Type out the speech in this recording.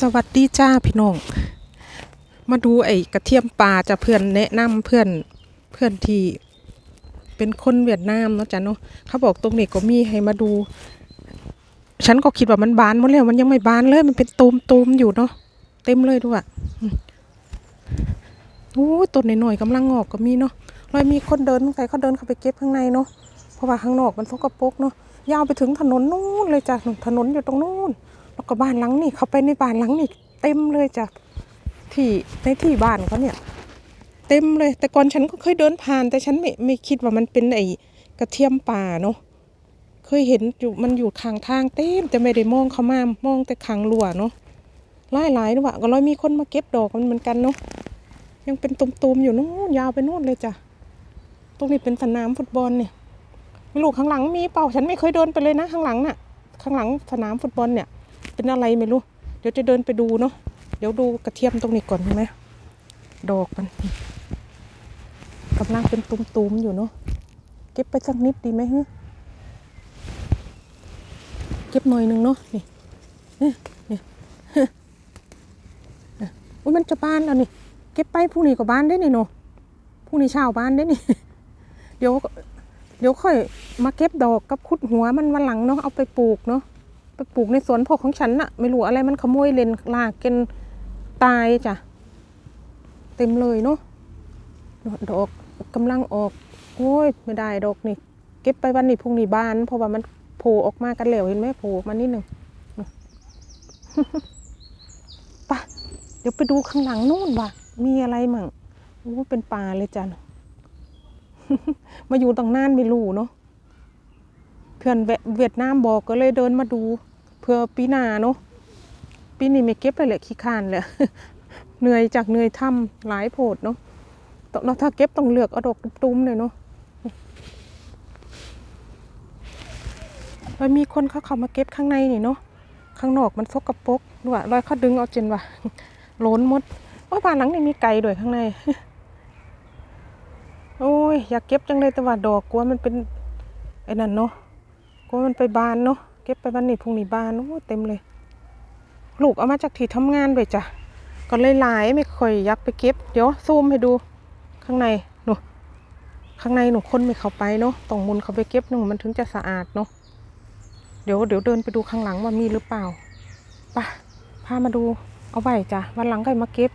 สวัสดีจ้าพี่น้อง มาดูไอ้กระเทียมป่าจะเพื่อนแนะนำเพื่อนเพื่อนที่เป็นคนเวียดนามเนาะจ้ะเนาะเขาบอกตรงนี้ก็มีให้มาดู ฉันก็คิดว่ามันบานหมดแล้วมันยังไม่บานเลย มันเป็นตูมตูมๆอยู่เนาะเต็มเลยด้วยอืมโอ้ต้นหน่อยๆกำลังงอกก็มีเนาะเลยมีคนเดินสงสัยเขาเดินเข้าไปเก็บข้างในเนาะเพราะว่าข้างนอกมันสกปรกเนาะยาวไปถึงถนนนู้นเลยจ้ะถนนอยู่ตรงนู้น แล้วก็บ้านหลังนี่เขาไปในบ้านหลังนี่เต็มเลยจ้ะที่ในที่บ้านเขาเนี่ยเต็มเลย แต่ก่อนฉันก็เคยเดินผ่าน แต่ฉันไม่ไม่คิดว่ามันเป็นไอ้กระเทียมป่าเนาะเคยเห็นอยู่มันอยู่ข้างทางเต็มแต่ไม่ได้มองเขามามองแต่ขังรั้วเนาะหลายหลายๆด้วยก็ร้อยมีคนมาเก็บดอกมันเหมือนกันเนาะยังเป็นตุ่มๆอยู่นู้นยาวไปนู่นเลยจ้ะตรงนี้เป็นสนามฟุตบอลเนี่ยไม่รู้ข้างหลังมีเปล่าฉันไม่เคยเดินไปเลยนะ ข้างหลังน่ะ ข้างหลังสนามฟุตบอลเนี่ย เป็นอะไรไม่รู้ เดี๋ยวจะเดินไปดูเนาะเดี๋ยวดูกระเทียมตรงนี้ก่อนเห็นไหมดอกมันกำลังเป็นตุ่มๆอยู่เนาะเก็บไปสักนิดดีไหมฮะเก็บหน่อยหนึงเนาะนี่นี่นี่ฮะอะอุ้ยมันจะบานแล้วนี่ เก็บไปพรุ่งนี้ก็บานได้นี่เนาะพรุ่งนี้เช้าบานได้นี่ เดี๋ยวเดี๋ยวค่อยมาเก็บดอกกับคุดหัวมันวันหลังเนาะเอาไปปลูกเนาะ ไปปลูกในสวนพวกของฉันน่ะ ไม่รู้อะไรมันขโมยเลนลากกันตายจ้ะ เต็มเลยเนาะดอกกำลังออก โอ้ยไม่ได้ดอกนี่ เก็บไปวันนี้พรุ่งนี้บาน เพราะว่ามันโผล่ออกมากันแล้วเห็นไหมโผล่ออกมานิดหนึ่งไปะเดี๋ยวไปดูข้างหลังนู่นว่ะ มีอะไรมั่งโอ้เป็นป่าเลยจ้ะมาอยู่ตั้งนานไม่รู้เนาะ พื่อนเวียดนามบอกก็เลยเดินมาดู เพื่อปีหน้าเนาะปีนี้ไม่เก็บเลยแหละขี้คร้านเลยเหนื่อยจากเหนื่อยทำหลายโพดเนาะเราถ้าเก็บต้องเลือกเอาดอกตุ้มๆเลยเนาะแล้วมีคนเขาเข้ามาเก็บข้างในนี่เนาะข้างนอกมันสกประปกด้วยรอยเขาดึงเอาจนว่ะโลนมดว่าบ้านหลังนี้มีไก่ด้วยข้างใน โอ้ยอยากเก็บจังเลยแต่ว่าดอกกลัวมันเป็นไอ้นั่นเนาะ ก็มันไปบานเนาะเก็บไปวันนี้พรุ่งนี้บานโอ้เต็มเลย ลูกเอามาจากที่ทำงานด้วยจ้ะก็เลยหลายไม่ค่อยอยากไปเก็บ เดี๋ยวซูมให้ดูข้างในหนูข้างในหนูคนไม่เข้าไปเนาะต้องมุนเข้าไปเก็บหนูมันถึงจะสะอาดเนาะเดี๋ยวเดี๋ยวเดินไปดูข้างหลังว่ามีหรือเปล่าไปะพามาดูเอาไว้จ้ะวันหลังก็มาเก็บ